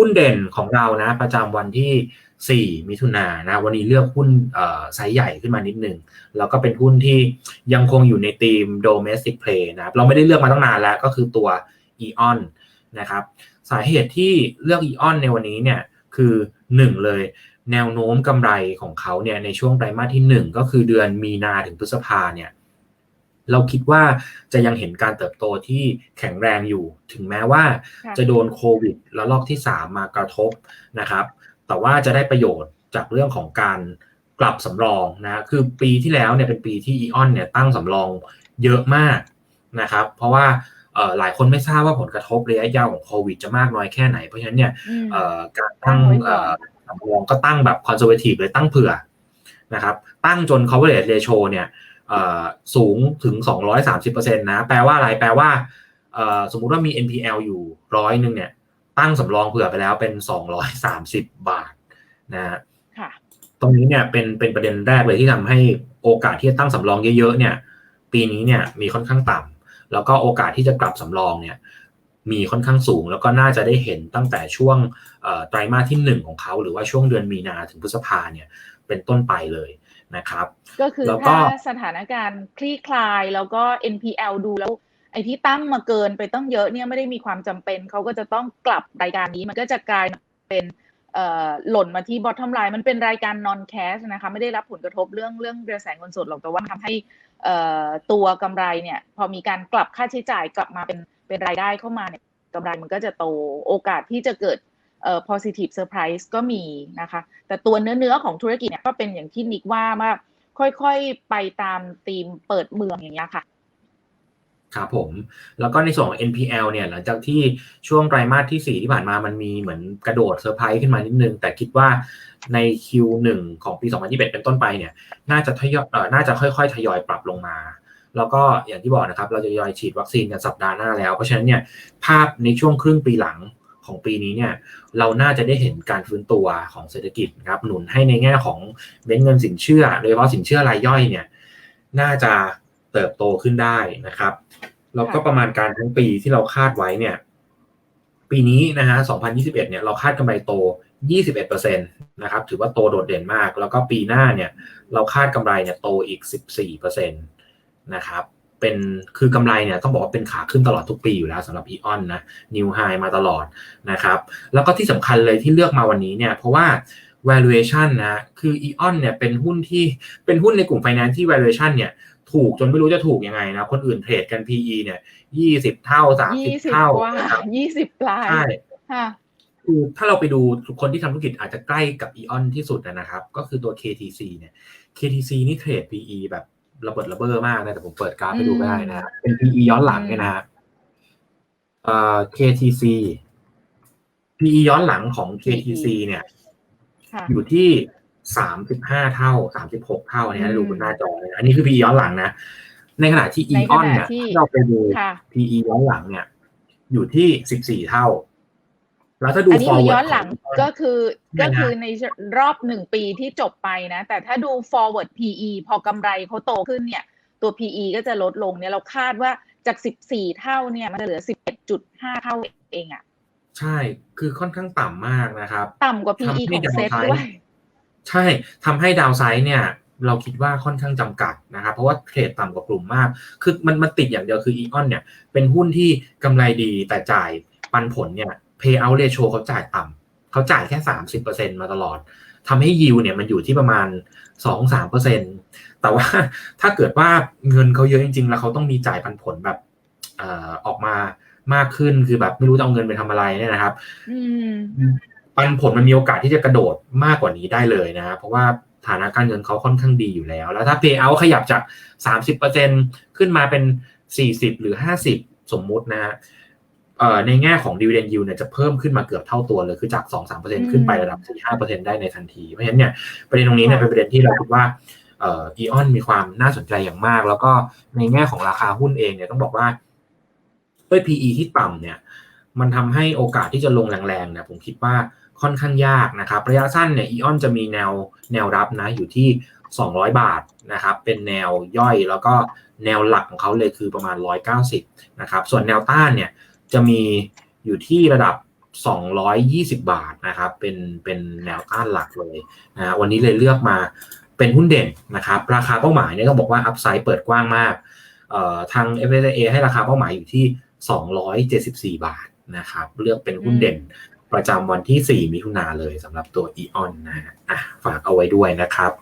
หุ้นเด่นของเรานะ ประจำวันที่ 4 มิถุนายนนะ วันนี้เลือกหุ้นไซส์ใหญ่ขึ้นมานิดนึงแล้วก็เป็นหุ้นที่ยังคงอยู่ในธีม domestic play นะเราไม่ได้เลือกมาตั้งนานแล้วก็คือตัว EON นะครับสาเหตุที่เลือก EON ในวันนี้เนี่ยคือ 1 เลยแนวโน้มกำไรของเขาเนี่ยในช่วงไตรมาสที่ 1 ก็คือเดือนมีนาถึงพฤษภาเนี่ย เราคิดว่าจะยังเห็นการเติบโตที่แข็งแรงอยู่ ถึงแม้ว่าจะโดนโควิดแล้วลอกที่ 3 มากระทบนะครับ แต่ว่าจะได้ประโยชน์จากเรื่องของการกลับสำรองนะคือปีที่แล้วเนี่ยเป็นปีที่อีออนเนี่ยตั้งสำรองเยอะมากนะครับ เพราะว่าหลายคนไม่ทราบว่าผลกระทบระยะยาวของโควิดจะมากน้อยแค่ไหน เพราะฉะนั้นเนี่ยการตั้งสำรองก็ตั้งแบบคอนเซอร์เวทีฟเลยตั้งเผื่อนะครับ ตั้งจน coverage ratio เนี่ย สูงถึง 230%นะแปลว่าอะไรแปลว่าสมมุติว่ามี NPL อยู่ร้อยหนึ่งเนี่ยตั้งสำรองเผื่อไปแล้วเป็น 230 บาทนะตรงนี้เนี่ยเป็นเป็นประเด็นแรกเลยที่ทำให้โอกาสที่จะตั้งสำรองเยอะๆเนี่ย ปีนี้เนี่ยมีค่อนข้างต่ำแล้วก็โอกาสที่จะกลับสำรองเนี่ยมีค่อนข้างสูง แล้วก็น่าจะได้เห็นตั้งแต่ช่วงไตรมาสที่ 1 ของเขา หรือว่าช่วงเดือนมีนาถึงพฤษภาเนี่ยเป็นต้นไปเลย นะครับ ก็คือถ้าสถานการณ์คลี่คลายแล้วก็ NPL ดูแล้ว ไอ้ที่ตั้งมาเกินไปต้องเยอะเนี่ยไม่ได้มีความจำเป็น เขาก็จะต้องกลับรายการนี้มันก็จะกลายเป็นหล่นมาที่ bottom line มันเป็นรายการ non cash นะคะ ไม่ได้รับผลกระทบเรื่องเรื่องกระแสเงินสดหรอกแต่ว่าทำให้ตัวกำไรเนี่ย พอมีการกลับค่าใช้จ่ายกลับมาเป็นเป็นรายได้เข้ามาเนี่ยกำไรมันก็จะโตโอกาสที่จะเกิด เอ่อ positive surprise ก็มีนะคะ แต่ตัวเนื้อเนื้อของธุรกิจเนี่ยก็เป็นอย่างที่นิกว่าว่าค่อยๆ ไปตามธีมเปิดเมืองอย่างเงี้ยค่ะครับผม แล้วก็ในส่วนของ NPL เนี่ยหลังจากที่ช่วงไตรมาสที่ 4 ที่ผ่านมามันมีเหมือนกระโดดเซอร์ไพรส์ขึ้นมานิดนึง แต่คิดว่าใน Q1 ของปี 2021 เป็นต้นไปเนี่ยน่าจะทยอยเอ่อน่าจะค่อยๆ ทยอยปรับลงมา แล้วก็อย่างที่บอกนะครับ เราจะทยอยฉีดวัคซีนกันสัปดาห์หน้าแล้ว เพราะฉะนั้นเนี่ยภาพในช่วงครึ่งปีหลัง ของปีนี้เนี่ยเราน่าจะได้เห็นการฟื้นตัวของเศรษฐกิจครับหนุนให้ในแง่ของเบ้นเงินสินเชื่อโดยเฉพาะสินเชื่อรายย่อยเนี่ยน่าจะเติบโตขึ้นได้นะครับแล้วก็ประมาณการทั้งปีที่เราคาดไว้เนี่ยปีนี้นะฮะ 2021 เนี่ยเราคาดกำไรโต 21%นะครับ ถือว่าโตโดดเด่นมาก แล้วก็ปีหน้าเนี่ย เราคาดกำไรเนี่ยโตอีก 14%นะครับ เป็นคือกำไรเนี่ยต้องบอกว่าเป็นขาขึ้นตลอดทุกปีอยู่แล้วสำหรับอีออนนะนิวไฮมาตลอดนะครับ แล้วก็ที่สำคัญเลยที่เลือกมาวันนี้เนี่ยเพราะว่า valuation นะคืออีออนเนี่ยเป็นหุ้นที่เป็นหุ้นในกลุ่ม finance ที่ valuation เนี่ยถูกจนไม่รู้จะถูกยังไงนะ คนอื่นเทรดกัน PE เนี่ยยี่สิบเท่าสามสิบเท่ายี่สิบปลายใช่คือถ้าเราไปดูคนที่ทำธุรกิจอาจจะใกล้กับอีออนที่สุดนะครับ ก็คือตัว KTC เนี่ย KTC นี่เทรด PE แบบ ระเบิดระเบ้อมากนะแต่ผมเปิดกราฟให้ดูไม่ได้นะเป็น PE ย้อนหลังเนี่ยนะฮะเอ่อ KTC PE ย้อนหลังของ KTC เนี่ยอยู่ที่สามสิบห้าเท่าสามสิบหกเท่าเนี่ยดูบนหน้าจอเนี่ยอันนี้คือ PE ย้อนหลังนะ ในขณะที่ e ออนเนี่ยที่เราไปดู PE ย้อนหลังเนี่ย อยู่ที่สิบสี่เท่า แล้วถ้าดูอันนี้คือย้อนหลังก็คือก็คือในรอบหนึ่งปีที่จบไปนะ แต่ถ้าดู forward PE พอกำไรเขาโตขึ้นเนี่ย ตัว PE ก็จะลดลงเนี่ยเราคาดว่าจากสิบสี่เท่าเนี่ย มันจะเหลือสิบเอ็ดจุดห้าเท่าเองอะ ใช่ คือค่อนข้างต่ำมากนะครับ ต่ำกว่า PE ของเซ็ตด้วย ใช่ทำให้ดาวไซด์เนี่ย เราคิดว่าค่อนข้างจำกัดนะครับ เพราะว่าเทรดต่ำกว่ากลุ่มมาก คือมันมันติดอย่างเดียวคืออีออนเนี่ย เป็นหุ้นที่กำไรดีแต่จ่ายปันผลเนี่ย payout ratio เขาจ่ายต่ำเขาจ่ายแค่สามสิบเปอร์เซ็นมาตลอดทำให้ยิวเนี่ยมันอยู่ที่ประมาณสองสามเปอร์เซ็นแต่ว่าถ้าเกิดว่าเงินเขาเยอะจริง ๆ แล้วเขาต้องมีจ่ายปันผลแบบออกมามากขึ้นคือแบบไม่รู้จะเอาเงินไปทำอะไรเนี่ยนะครับปันผลมันมีโอกาสที่จะกระโดดมากกว่านี้ได้เลยนะเพราะว่าฐานะการเงินเขาค่อนข้างดีอยู่แล้ว แล้วถ้า pay out ขยับจาก 30%ขึ้นมาเป็น 40 หรือ 50 สมมุตินะฮะ ในแง่ของ dividend yield เนี่ยจะเพิ่มขึ้นมาเกือบเท่าตัวเลย คือจาก 2-3%ขึ้นไประดับ 4-5%ได้ในทันที เพราะฉะนั้นเนี่ยประเด็นตรงนี้เนี่ยเป็นประเด็นที่เราคิดว่าเอ่ออีออนมีความน่าสนใจอย่างมาก แล้วก็ในแง่ของราคาหุ้นเองเนี่ยต้องบอกว่าด้วย PE ที่ต่ำเนี่ย มันทำให้โอกาสที่จะลงแรงๆเนี่ยผมคิดว่าค่อนข้างยากนะครับ ระยะสั้นเนี่ยอีออนจะมีแนวแนวรับนะอยู่ที่ 200 บาทนะครับ เป็นแนวย่อยแล้วก็แนวหลักของเขาเลยคือประมาณ 190 นะครับ ส่วนแนวต้านเนี่ย จะมีอยู่ที่ระดับ 220 บาทนะครับ เป็นเป็นแนวต้านหลักเลยนะวันนี้เลยเลือกมาเป็นหุ้นเด่นนะครับ ราคาเป้าหมายเนี่ยก็บอกว่าอัพไซด์เปิดกว้างมากเอ่อทาง f s a ให้ราคาเป้าหมายอยู่ที่ 274 บาทนะครับ เลือกเป็นหุ้นเด่นประจำวันที่ 4 มิถุนาเลยสำหรับตัว e ออนนะฮะอะฝากเอาไว้ด้วยนะครับ